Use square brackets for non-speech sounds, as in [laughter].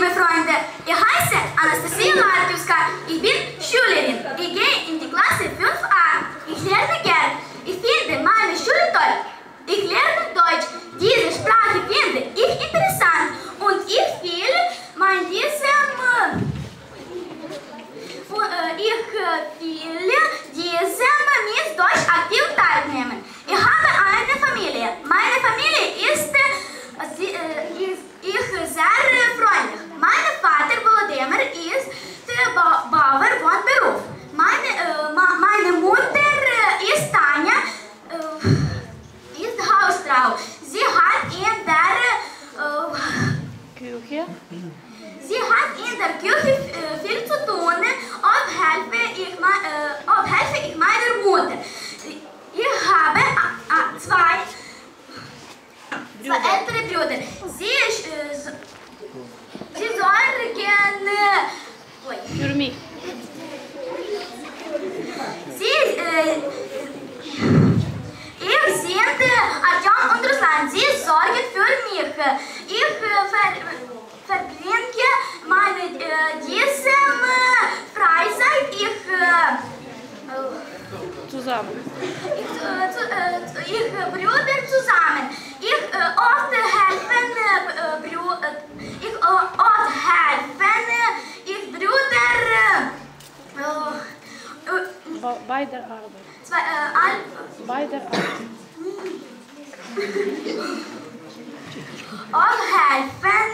liebe Freunde, ich heiße Anastasia Martiuska. Ich bin Schülerin. Ich gehe in die Klasse 5a. Ich lerne gern. Ich finde meine Schule toll. Ich lerne Deutsch. Diese Sprache finde ich interessant. Und ich will mein diesem... äh, Ich äh, will Sie hat in der äh, Küche. Sie hat in der Küche äh, viel zu tun. Oft helfe ich, äh, oft helfe ich meiner Mutter. Ich habe zwei, zwei ältere Brüder. Sie, äh, sie sorgen. Äh. Für mich. Sie, Sie sorgen für mich. Ich ver, verbringe meine äh, diesem Freizeit. Ich, Zusammen. ich, äh, zu, äh, zu- ich äh, Brüder zusammen. Ich äh, oft helfen, äh, Brü äh, ich äh, oft helfen, ich Brüder, äh, Bei der Arbeit. zwei, äh, Bei der Arbeit. [laughs] all had fun